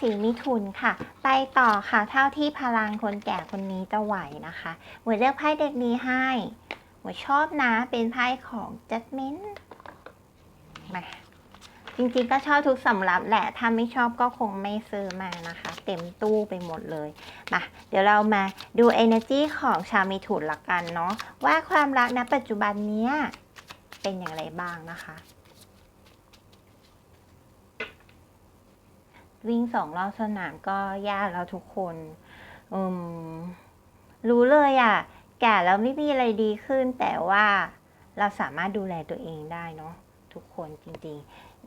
ศีมิถุนค่ะ ไปต่อค่ะ เท่าที่พลังคนแก่คนนี้จะไหวนะคะหมวยเลือกไพ่เด็กนี้ให้หมวยชอบนะเป็นไพ่ของ Judgment มาจริงๆก็ชอบทุกสำรับแหละ ถ้าไม่ชอบก็คงไม่ซื้อมานะคะ เต็มตู้ไปหมดเลยมาเดี๋ยวเรามาดู energy ของชาวมิถุนละกันเนาะว่าความรักณปัจจุบันเนี้ยเป็นอย่างไรบ้างนะคะ วิ่งสองรอบสนามก็ยากแล้วทุกคนอืมรู้เลยอะ่ะ แก่แล้วไม่มีอะไรดีขึ้น แต่ว่าเราสามารถดูแลตัวเองได้เนาะทุกคนจริง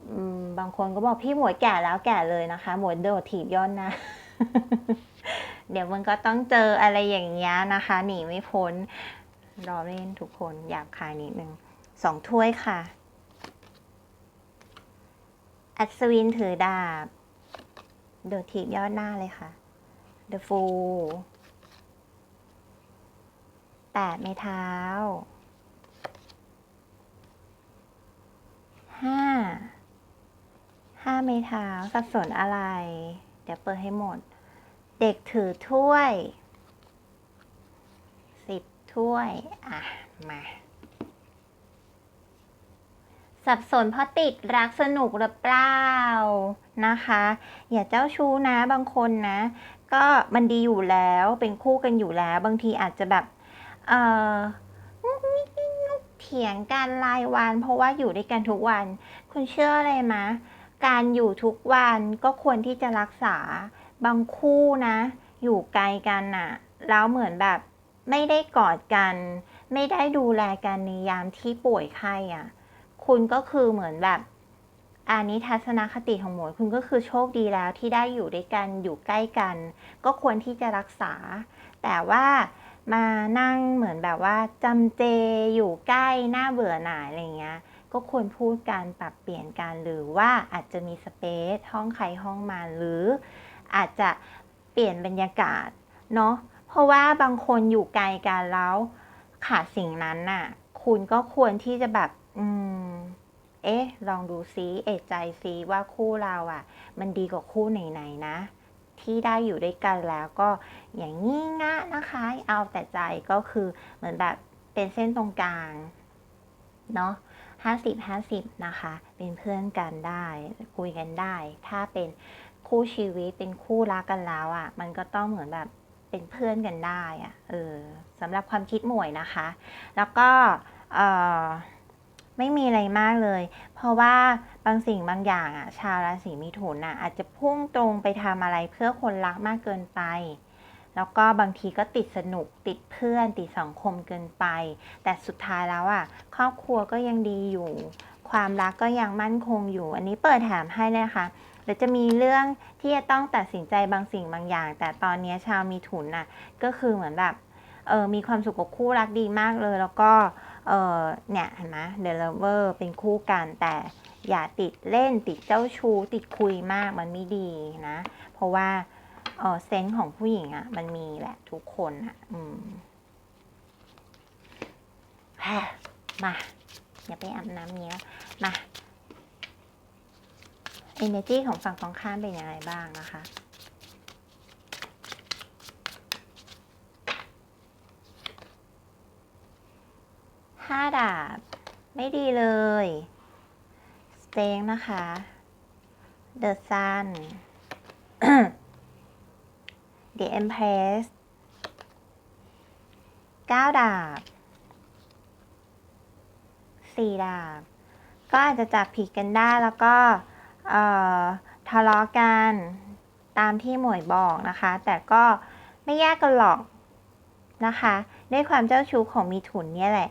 ๆบางคนก็บอกพี่หมวยแก่แล้วแก่เลยนะคะ หมวยโดดถีบย้อนนะ เดี๋ยวมันก็ต้องเจออะไรอย่างเงี้ยนะคะ หนีไม่พ้นรอเล่นทุกคนอยากคายนิดนึงสองถ้วยค่ะ อัศวินถือดาบ เดอะทีบยอดหน้าเลยค่ะ The Fool แปดไม้เท้าห้าห้าไม้เท้าสับสนอะไร เดี๋ยวเปิดให้หมด เด็กถือถ้วยสิบถ้วย อะ มา สับสนเพราะติดรักสนุกหรือเปล่านะคะ อย่าเจ้าชู้นะบางคนนะ ก็มันดีอยู่แล้วเป็นคู่กันอยู่แล้ว บางทีอาจจะแบบเอองุกงิกงิกงุกเถียงกันรายวัน เพราะว่าอยู่ด้วยกันทุกวัน คุณเชื่ออะไรมะ การอยู่ทุกวันก็ควรที่จะรักษาบางคู่นะ อยู่ไกลกันน่ะ แล้วเหมือนแบบไม่ได้กอดกัน ไม่ได้ดูแลกันในยามที่ป่วยไข้อะ คุณก็คือเหมือนแบบอันนี้ทัศนคติของหมวยคุณก็คือโชคดีแล้วที่ได้อยู่ด้วยกันอยู่ใกล้กัน ก็ควรที่จะรักษา แต่ว่ามานั่งเหมือนแบบว่าจำเจอยู่ใกล้หน้าเบื่อหน่ายอะไรเงี้ยก็ควรพูดการปรับเปลี่ยนกันหรือว่าอาจจะมีสเปซห้องใครห้องมันหรืออาจจะเปลี่ยนบรรยากาศเนาะเพราะว่าบางคนอยู่ไกลกันแล้วขาดสิ่งนั้นน่ะ คุณก็ควรที่จะแบบอืม เอ๊ะ ลองดูซิเอะใจซิว่าคู่เราอะ่ะ มันดีกว่าคู่ไหนๆนะ ที่ได้อยู่ด้วยกันแล้วก็อย่างงี้งะนะคะ เอาแต่ใจก็คือเหมือนแบบเป็นเส้นตรงกลางเนาะห้าสิบห้าสิบนะคะ เป็นเพื่อนกันได้ คุยกันได้ ถ้าเป็นคู่ชีวิตเป็นคู่รักกันแล้วอะ่ะ มันก็ต้องเหมือนแบบเป็นเพื่อนกันได้อะ่ะเออสำหรับความคิดหมวยนะคะ แล้วก็เออ ไม่มีอะไรมากเลย เพราะว่าบางสิ่งบางอย่างอะ ชาวราศีมิถุนอะอาจจะพุ่งตรงไปทำอะไรเพื่อคนรักมากเกินไปแล้วก็บางทีก็ติดสนุกติดเพื่อนติดสังคมเกินไป แต่สุดท้ายแล้วอะครอบครัวก็ยังดีอยู่ ความรักก็ยังมั่นคงอยู่ อันนี้เปิดแถมให้เลยค่ะเดี๋ยวจะมีเรื่องที่จะต้องตัดสินใจบางสิ่งบางอย่าง แต่ตอนนี้ชาวมีถุนน่ะก็คือเหมือนแบบเออมีความสุขกับคู่รักดีมากเลย แล้วก็เออเนี่ยเห็นไหมเดลเวอร์เป็นคู่กันแต่อย่าติดเล่นติดเจ้าชู้ติดคุยมากมันไม่ดีนะ เพราะว่าเออเซนส์ของผู้หญิงอะ่ะ มันมีแหละทุกคนอะ่ะ อืมมาอย่าไปอาบน้ำเนี้ยมา energy ของฝั่งตรงข้ามเป็นยังไงบ้างนะคะ ห้าดาบ ไม่ดีเลย สเต็งนะคะ The Sun The Empress เก้าดาบสี่ดาบ ก็อาจจะจับผิดกันได้แล้วก็ทะเลาะกันตามที่หมวยบอกนะคะ แต่ก็ไม่แยกกันหรอก นะคะด้วยความเจ้าชู้ของมีถุนเนี่ยแหละ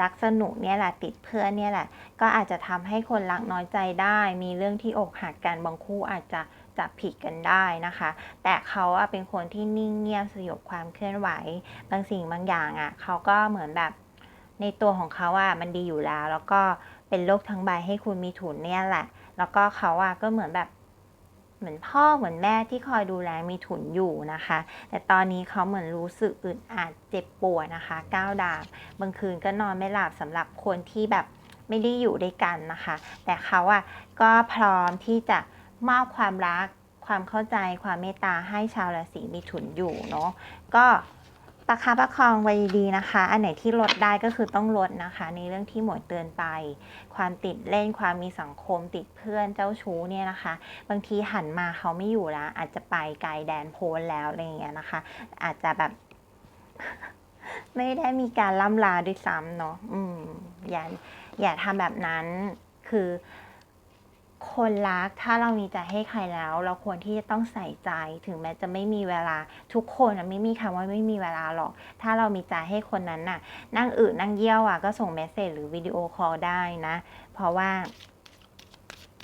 รักสนุกเนี่ยแหละติดเพื่อนเนี่ยแหละ ก็อาจจะทำให้คนรักน้อยใจได้ มีเรื่องที่อกหักกันบางคู่อาจจะจับผิดกันได้นะคะ แต่เขาเป็นคนที่นิ่งเงียบสยบความเคลื่อนไหว บางสิ่งบางอย่างอะเขาก็เหมือนแบบในตัวของเขาอะมันดีอยู่แล้ว แล้วก็เป็นโลกทั้งใบให้คุณมีถุนเนี่ยแหละ แล้วก็เขาอะก็เหมือนแบบ เหมือนพ่อเหมือนแม่ที่คอยดูแลมีถุนอยู่นะคะ แต่ตอนนี้เขาเหมือนรู้สึกอึดอัดเจ็บปวดนะคะก้าวดาบบางคืนก็นอนไม่หลับสำหรับคนที่แบบไม่ได้อยู่ด้วยกันนะคะ แต่เขาอะก็พร้อมที่จะมอบความรักความเข้าใจความเมตตาให้ชาวราศีมีถุนอยู่เนาะก็ ประคับประคองไว้ดีนะคะ อันไหนที่ลดได้ก็คือต้องลดนะคะ ในเรื่องที่หมวยเตือนไป ความติดเล่นความมีสังคมติดเพื่อนเจ้าชู้เนี่ยนะคะ บางทีหันมาเขาไม่อยู่แล้ว อาจจะไปไกลแดนโพ้นแล้วอะไรอย่างเงี้ยนะคะ อาจจะแบบ ไม่ได้มีการล่ำลาด้วยซ้ำเนาะอืมอย่าอย่าทำแบบนั้นคือ คนรักถ้าเรามีใจให้ใครแล้ว เราควรที่จะต้องใส่ใจถึงแม้จะไม่มีเวลาทุกคนไม่มีคำว่าไม่มีเวลาหรอก ถ้าเรามีใจให้คนนั้นน่ะ นั่งอืดนั่งเยี่ยวอะก็ส่งเมสเซจหรือวิดีโอคอลได้นะ เพราะว่า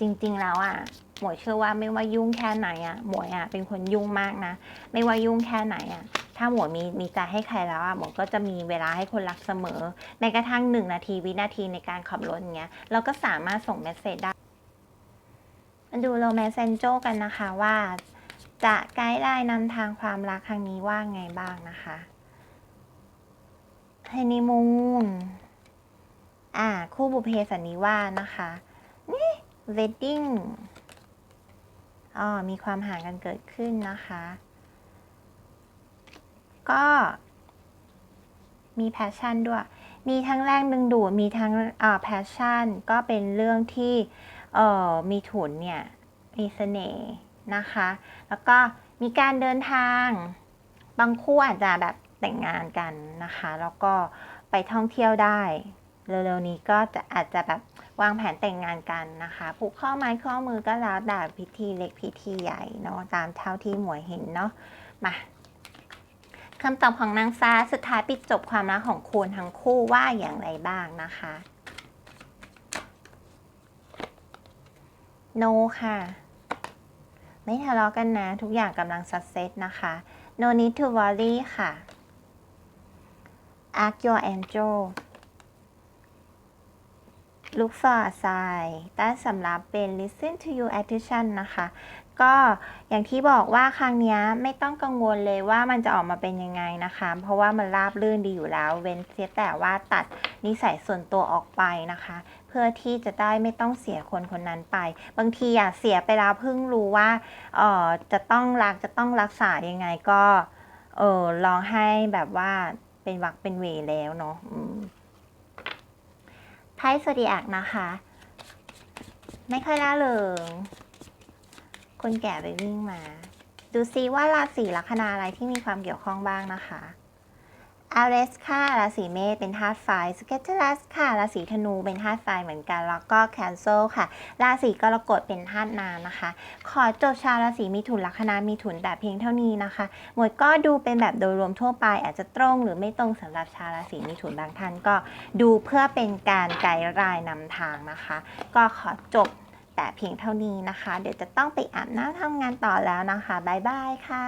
จริงๆแล้วอะหมวยเชื่อว่าไม่ว่ายุ่งแค่ไหนอะหมวยอะเป็นคนยุ่งมากนะ ไม่ว่ายุ่งแค่ไหนอะถ้าหมวยมีมีใจให้ใครแล้วอะหมวยก็จะมีเวลาให้คนรักเสมอแม้กระทั่งหนึ่งนาทีวินาทีในการขับรถอย่างเงี้ยเราก็สามารถส่งเมสเซจได้ มาดูโรแมนเซนโจกันนะคะว่าจะไกด์ไลน์นำทางความรักครั้งนี้ว่าไงบ้างนะคะเฮนนีมูนอ่า คู่บุพเพสันนิวานะคะ นี่เวดดิ้งอ๋อมีความห่างกันเกิดขึ้นนะคะ ก็มีแพชชั่นด้วย มีทั้งแรงดึงดูด มีทั้งอ่าแพชชั่น ก็เป็นเรื่องที่ เอ่อมีถุนเนี่ยมีเสน่ห์นะคะ แล้วก็มีการเดินทาง บางคู่อาจจะแบบแต่งงานกันนะคะ แล้วก็ไปท่องเที่ยวได้เร็วๆนี้ก็จะอาจจะแบบวางแผนแต่งงานกันนะคะผูกข้อไม้ข้อมือก็แล้วแต่พิธีเล็กพิธีใหญ่เนาะตามเท่าที่หมวยเห็นเนาะมาคำตอบของนางฟ้าสุดท้ายปิดจบความรักของคุณทั้งคู่ว่าอย่างไรบ้างนะคะ no ค่ะ ไม่ทะเลาะกันนะ ทุกอย่างกำลัง success นะคะ no need to worry ค่ะ ask your angel look for a sign แต่สำหรับเป็น listen to your attention นะคะ ก็อย่างที่บอกว่าครั้งนี้ไม่ต้องกังวลเลยว่ามันจะออกมาเป็นยังไงนะคะ เพราะว่ามันราบรื่นดีอยู่แล้ว เว้นเสียแต่ว่าตัดนิสัยส่วนตัวออกไปนะคะ เพื่อที่จะได้ไม่ต้องเสียคนคนนั้นไป บางทีอะเสียไปแล้วเพิ่งรู้ว่าเออจะต้องรักจะต้องรักษายังไงก็เออลองให้แบบว่าเป็นวักเป็นเวแล้วเนาะไพ่โซดีแอคนะคะ ไม่ค่อยล่าเริง คนแก่ไปวิ่งมา ดูซิว่าราศีลัคนาอะไรที่มีความเกี่ยวข้องบ้างนะคะอาเรสค่ะราศีเมษเป็นธาตุไฟสเกตเตอรัสค่ะราศีธนูเป็นธาตุไฟเหมือนกัน แล้วก็แคนเซลค่ะ ราศีกรกฎเป็นธาตุน้ำนะคะ ขอจบชาวราศีมิถุนลัคนามิถุนแต่เพียงเท่านี้นะคะ หมวดก็ดูเป็นแบบโดยรวมทั่วไป อาจจะตรงหรือไม่ตรงสำหรับชาวราศีมิถุนบางท่านก็ดูเพื่อเป็นการไกด์รายนำทางนะคะ ก็ขอจบ แต่เพียงเท่านี้นะคะ เดี๋ยวจะต้องไปอาบน้ำทำงานต่อแล้วนะคะ บ๊ายบายค่ะ